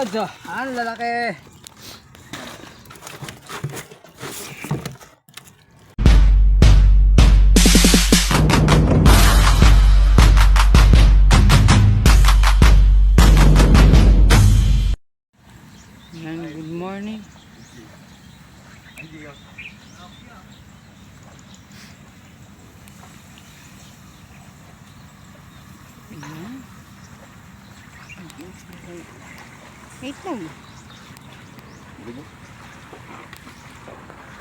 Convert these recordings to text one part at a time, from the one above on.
lods oh. Ang lalaki. Good morning. Yan. Wait lang.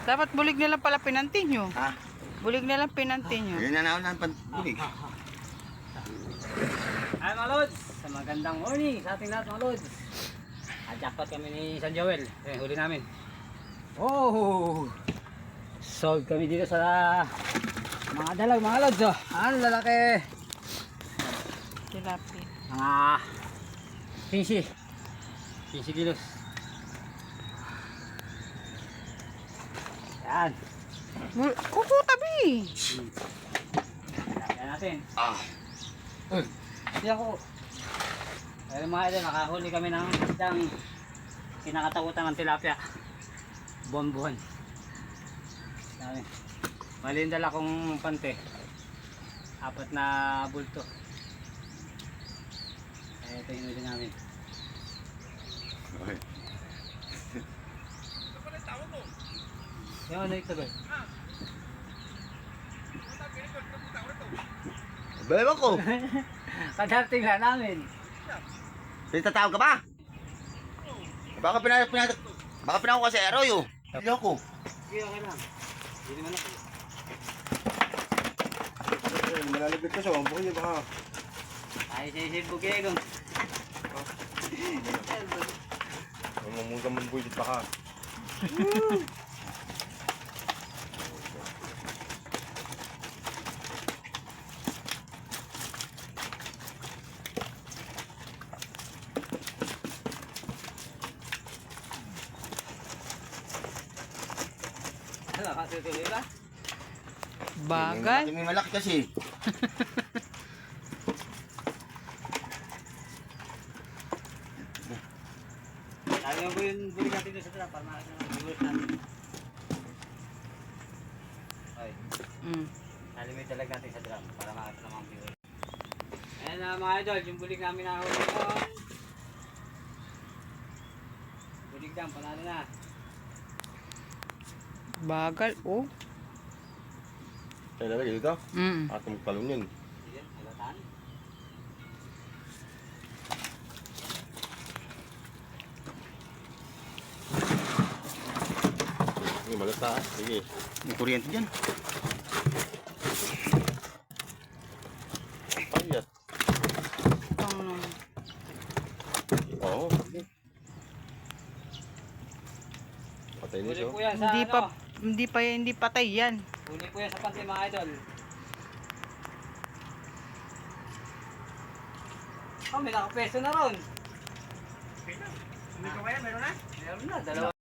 Dapat bulig na lang pala pinantin nyo. Ha? Bulig na lang pinantin nyo. Yun na naon ang pantulig. Ay mga lods, sa magandang morning sa ating lahat mga lods. At jackpot kami ni San Joel. Eh, huli namin. Oh! Sold kami dito sa mga dalag mga lods oh. Ang lalaki. Tilapia. Mga 15. 15 kilos. Yan. Kuko tabi. Yan natin. Ah. Hindi ako. Pero mga idol, nakahuli kami ng isang kinakatakutan ng tilapia. Buwan-buwan. Dami. Mali yung dala kong pante. Apat na bulto. Eh, ito yung huli namin. Yung ano ito ba? Bebe ko. Kadarating na namin. Pinatawag ka ba? Baka pinag pinag Baka pinako kasi Aero yo. Hindi ako. Sige, okay lang. Hindi naman ako. Malalagad ka siya. Bukod niya baka. Ay, sisid bugegong. Mamunga mo bulit baka. Ano, kasi tuloy ba? Bagal. May malaki kasi. Mo po yung buli natin doon sa trap para makakita ng viewers natin. Okay. Mm. Salimit talaga natin sa drum para makakita ng mga viewers. Ayan na mga idol, yung bulig namin na huli ko. Bulig dam, panalo na. Bagal, oh. Kaya lalagay dito. Mm. Atong talong yun. Sige, halatan. May malata. Sige. May kuryente dyan. Ayat. Ano? Oo. Patay Huli niyo po yan sa Hindi ano. pa hindi pa hindi patay yan. Huli po yan sa panty mga idol. Oh, may nakapeso na ron. Hindi ko kaya, meron na? Meron na, dalawa.